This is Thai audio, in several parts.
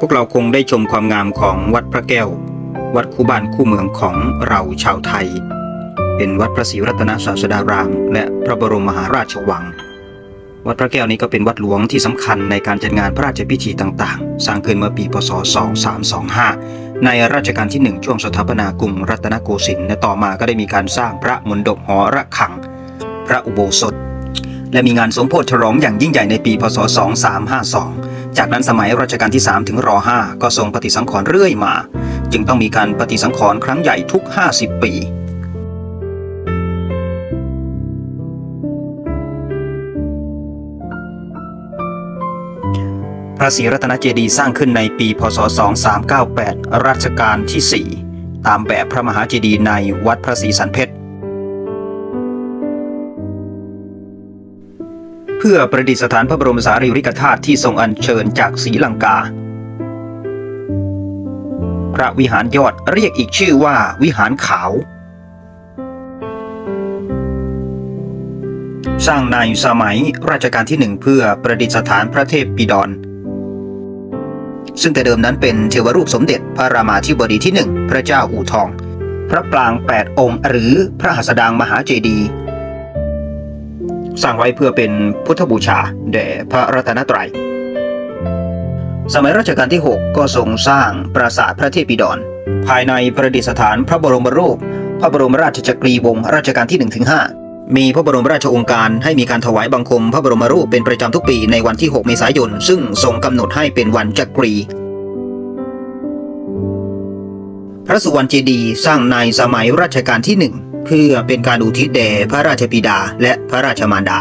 พวกเราคงได้ชมความงามของวัดพระแก้ว วัดคู่บ้านคู่เมืองของเราชาวไทย เป็นวัดพระศรีรัตนศาสดาราม และพระบรมมหาราชวัง วัดพระแก้วนี้ก็เป็นวัดหลวงที่สำคัญในการจัดงานพระราชพิธีต่างๆ สร้างขึ้นเมื่อปีพศ 2325 ในรัชกาลที่ 1 ช่วงสถาปนากรุงรัตนโกสินทร์และต่อมาก็ได้มีการสร้างพระมณฑปหอระฆัง พระอุโบสถ และมีงานสมโพธิฉลองอย่างยิ่งใหญ่ในปีพศ 2352 จากนั้นสมัยรัชกาลที่ 3 ถึงร5ก็ทรงปฏิสังขรณ์เรื่อยมา จึงต้องมีการปฏิสังขรณ์ครั้งใหญ่ทุก 50 ปีพระศรีรัตนเจดีย์สร้างขึ้นในปีพศ 2398 รัชกาลที่ 4 ตามแบบพระมหาเจดีย์ในวัดพระศรีสันเพชร พื่อประดิษฐานพระบรมสารีริกธาตุที่ทรงอัญเชิญจากศรีลังกา พระวิหารยอดเรียกอีกชื่อว่าวิหารขาว สร้างในสมัยรัชกาลที่หนึ่งเพื่อประดิษฐานพระเทพปิดรซึ่งแต่เดิมนั้นเป็นเทวรูปสมเด็จพระรามาธิบดีที่หนึ่งพระเจ้าอู่ทอง พระปรางแปดองค์ หรือพระหัสดางมหาเจดีย์ สร้างไว้เพื่อเป็นพุทธบูชาแด่พระรัตนตรัย สมัยรัชกาลที่ 6 ก็ทรงสร้างปราสาทพระเทพปิฎรภายในประดิษฐานพระบรมรูป พระบรมราชจักรีวงศ์รัชกาลที่1ถึง5มีพระบรมราชองค์การให้มีการถวายบังคมพระบรมรูปเป็นประจำทุกปีในวันที่ 6 เมษายน ซึ่งทรงกำหนดให้เป็นวันจักรีพระสุวรรณเจดีย์สร้างในสมัยรัชกาลที่หนึ่ง เพื่อเป็นการอุทิศแด่พระราชบิดาและพระราชมารดา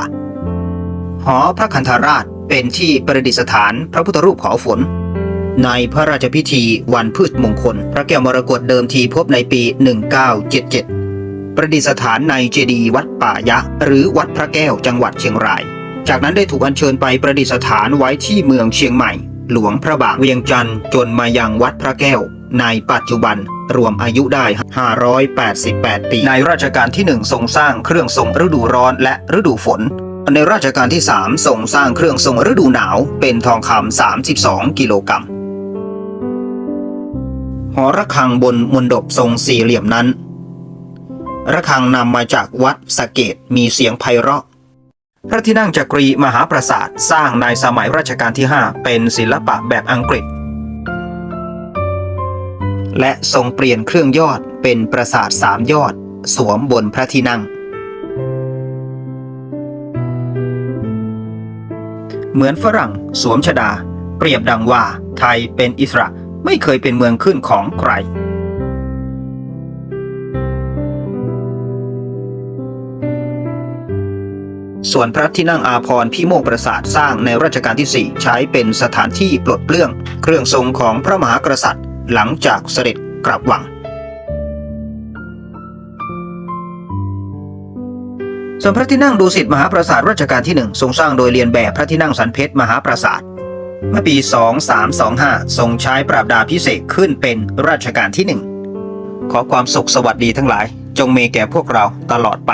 หอพระคันธาราชเป็นที่ประดิษฐานพระพุทธรูปขอฝน ในพระราชพิธีวันพืชมงคล พระแก้วมรกตเดิมทีพบในปี 1977 ประดิษฐานในเจดีย์วัดป่ายะ หรือวัดพระแก้วจังหวัดเชียงราย จากนั้นได้ถูกอัญเชิญไปประดิษฐานไว้ที่เมืองเชียงใหม่ หลวงพระบางเวียงจันทร์จนมายังวัดพระแก้ว ในปัจจุบันรวมอายุได้ 588 ปี ในราชการที่ 1 ทรงสร้างเครื่องส่งฤดูร้อนและฤดูฝน ในราชการที่ 3 ทรงสร้างเครื่องส่งฤดูหนาวเป็นทองคำ32 กิโลกรัม หอระฆังบนมณฑปทรงสี่เหลี่ยมนั้น ระฆังนำมาจากวัดสะเกตมีเสียงไพเราะพระที่นั่งจักรีมหาปราสาทสร้างในสมัยรัชกาลที่ 5 เป็นศิลปะแบบอังกฤษ และทรงเปลี่ยนเครื่องยอดเป็นปราสาทสามยอด สวมบนพระที่นั่ง เหมือนฝรั่งสวมชดา เปรียบดังว่าไทยเป็นอิสระไม่เคยเป็นเมืองขึ้นของใครส่วนพระที่นั่งอาพรพิโมกปราสาทสร้างในรัชกาลที่ 4 ใช้เป็นสถานที่ปลดเปลื้อง เครื่องทรงของพระมหากษัตริย์ หลังจากเสด็จกลับวัง ส่วนพระที่นั่งดุสิตมหาปราสาทรัชกาลที่หนึ่งทรงสร้างโดยเรียนแบบพระที่นั่งสันเพชรมหาปราสาทเมื่อปี 2325 ทรงใช้ปราบดาพิเศษขึ้นเป็นรัชกาลที่หนึ่งขอความสุขสวัสดีทั้งหลาย จงมีแก่พวกเราตลอดไป